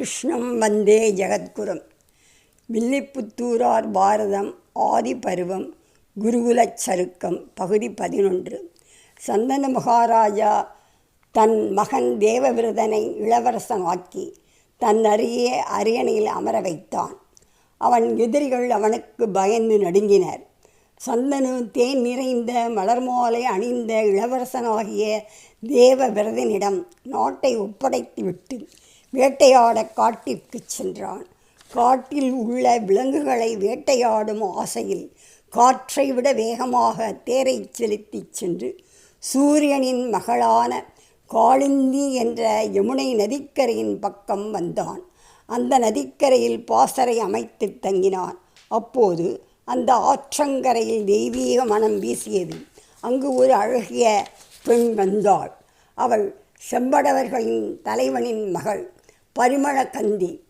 கிருஷ்ணம் வந்தே ஜெகத்குரும். வில்லிப்புத்தூரார் பாரதம் ஆதி பருவம் குருகுலச் சருக்கம் பகுதி பதினொன்று. சந்தன மகாராஜா தன் மகன் தேவவிரதனை இளவரசனாக்கி தன் அருகே அரியணையில் அமர வைத்தான். அவன் எதிரிகள் அவனுக்கு பயந்து நடுங்கினர். சந்தனு தேன் நிறைந்த மலர் மாலை அணிந்த இளவரசனாகிய தேவவிரதனிடம் நாட்டை ஒப்படைத்துவிட்டு வேட்டையாட காட்டிற்குச் சென்றான். காட்டில் உள்ள விலங்குகளை வேட்டையாடும் ஆசையில் காற்றை விட வேகமாக தேரைச் செலுத்திச் சென்று சூரியனின் மகளான காளிந்தி என்ற யமுனை நதிக்கரையின் பக்கம் வந்தான். அந்த நதிக்கரையில் பாசறை அமைத்து தங்கினான். அப்போது அந்த ஆற்றங்கரையில் தெய்வீக மனம் வீசியது. அங்கு ஒரு அழகிய பெண் வந்தாள். அவள் செம்படவர்களின் தலைவனின் மகள். பரிமள கந்தி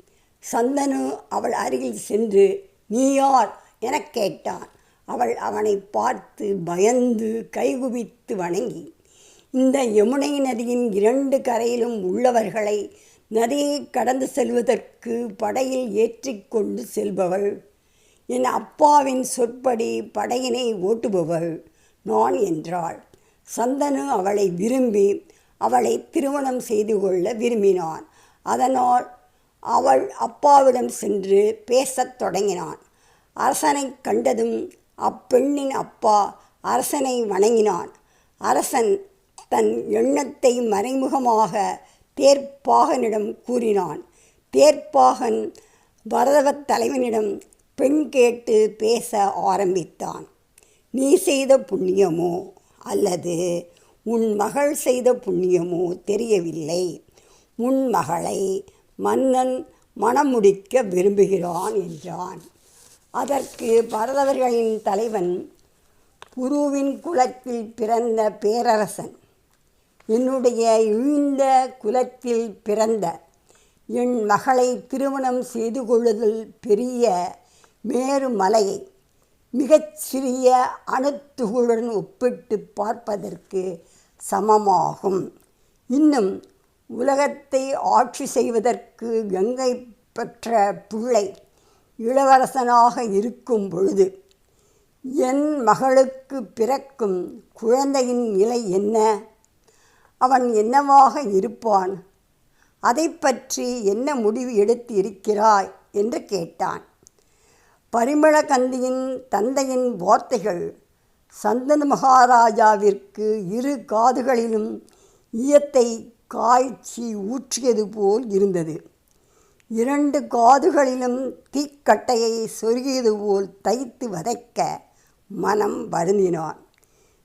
சந்தனு அவள் அருகில் சென்று நீ யார்? எனக் கேட்டான். அவள் அவனை பார்த்து பயந்து கைகுவித்து வணங்கி இந்த யமுனை நதியின் இரண்டு கரையிலும் உள்ளவர்களை நதியை கடந்து செல்வதற்கு படையில் ஏற்றிக்கொண்டு செல்பவள். என் அப்பாவின் சொற்படி படையினை ஓட்டுபவள் நான் என்றாள். சந்தனு அவளை விரும்பி அவளை திருமணம் செய்து கொள்ள விரும்பினான். அதனால் அவள் அப்பாவிடம் சென்று பேசத் தொடங்கினான். அரசனை கண்டதும் அப்பெண்ணின் அப்பா அரசனை வணங்கினான். அரசன் தன் எண்ணத்தை மறைமுகமாக தேர்ப்பாகனிடம் கூறினான். தேர்ப்பாகன் பரதவத் தலைவனிடம் பெண் கேட்டு பேச ஆரம்பித்தான். நீ செய்த புண்ணியமோ அல்லது உன் மகள் செய்த புண்ணியமோ தெரியவில்லை. உன் மகளை மன்னன் மணம் முடிக்க விரும்புகிறான் என்றான். அதற்கு பரதவர்களின் தலைவன் புருவின் குலத்தில் பிறந்த பேரரசன் என்னுடைய இழிந்த குலத்தில் பிறந்த என் மகளை திருமணம் செய்து கொள்ளுதல் பெரிய மேருமலையை மிகச்சிறிய அணுத்துகளுடன் ஒப்பிட்டு பார்ப்பதற்கு சமமாகும். இன்னும் உலகத்தை ஆட்சி செய்வதற்கு கங்கை பெற்ற பிள்ளை இளவரசனாக இருக்கும் பொழுது என் மகளுக்கு பிறக்கும் குழந்தையின் நிலை என்ன? அவன் என்னவாக இருப்பான்? அதை பற்றி என்ன முடிவு எடுத்து இருக்கிறாய் என்று கேட்டான். பரிமளகந்தியின் தந்தையின் வார்த்தைகள் சந்தன மகாராஜாவிற்கு இரு காதுகளிலும் ஈயத்தை காய்ச்சி ஊற்றியது போல் இருந்தது. இரண்டு காதுகளிலும் தீக்கட்டையை சொருகியது போல் தைத்து வதைக்க மனம் வருந்தினான்.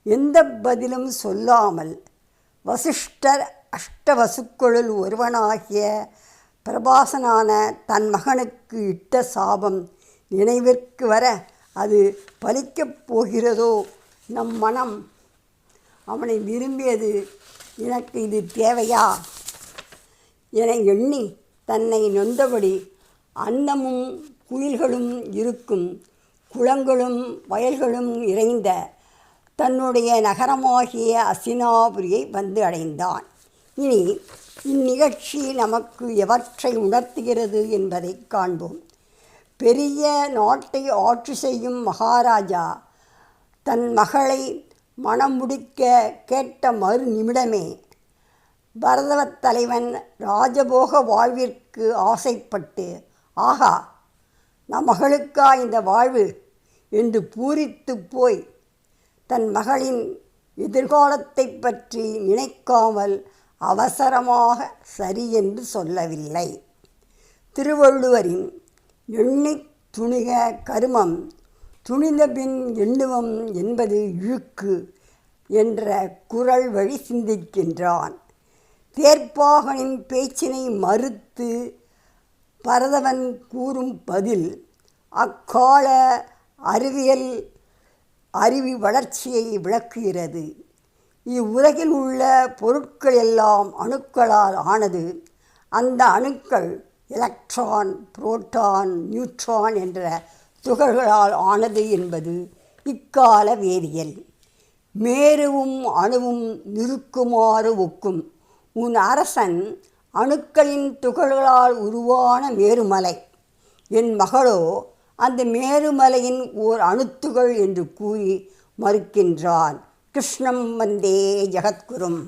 எந்த பதிலும் சொல்லாமல் வசிஷ்டர் அஷ்டவசுக்களுள் ஒருவனாகிய பிரபாசனான தன் மகனுக்கு இட்ட சாபம் நினைவிற்கு வர அது பலிக்கப் போகிறதோ? நம் மனம் அவனை விரும்பியது எனக்கு இது தேவையா? என எண்ணி தன்னை நொந்தபடி அன்னமும் குயில்களும் இருக்கும் குளங்களும் வயல்களும் இறைந்த தன்னுடைய நகரமாகிய அசினாபுரியை வந்து அடைந்தான். இனி இந்நிகழ்ச்சி நமக்கு எவற்றை உணர்த்துகிறது என்பதை காண்போம். பெரிய நாட்டை ஆட்சி செய்யும் மகாராஜா தன் மகளை மணம் முடிக்க கேட்ட மறு நிமிடமே பரதவத் தலைவன் ராஜபோக வாழ்விற்கு ஆசைப்பட்டு ஆகா நம் மகளுக்கா இந்த வாழ்வு? என்று பூரித்து போய் தன் மகளின் எதிர்காலத்தை பற்றி நினைக்காமல் அவசரமாக சரி என்று சொல்லவில்லை. திருவள்ளுவரின் எண்ணித் துணிக கருமம் துணிந்த பின் எண்ணுவம் என்பது இழுக்கு என்ற குரல் வழி சிந்திக்கின்றான். தேர்ப்பாகனின் பேச்சினை மறுத்து பரதவன் கூறும் பதில் அக்கால அறிவியல் அறிவி வளர்ச்சியை விளக்குகிறது. இவ்வுலகில் உள்ள பொருட்கள் எல்லாம் அணுக்களால் ஆனது. அந்த அணுக்கள் எலக்ட்ரான் புரோட்டான் நியூட்ரான் என்ற துகள்களால் ஆனது என்பது இக்கால வேதியியல். மேருவும் அணுவும் நிற்குமாறு ஒக்கும். உன் அரசன் அணுக்களின் துகள்களால் உருவான மேருமலை. என் மகளோ அந்த மேருமலையின் ஓர் அணுத்துகள் என்று கூறி மறுக்கின்றான். கிருஷ்ணம் வந்தே ஜெகத்குரும்.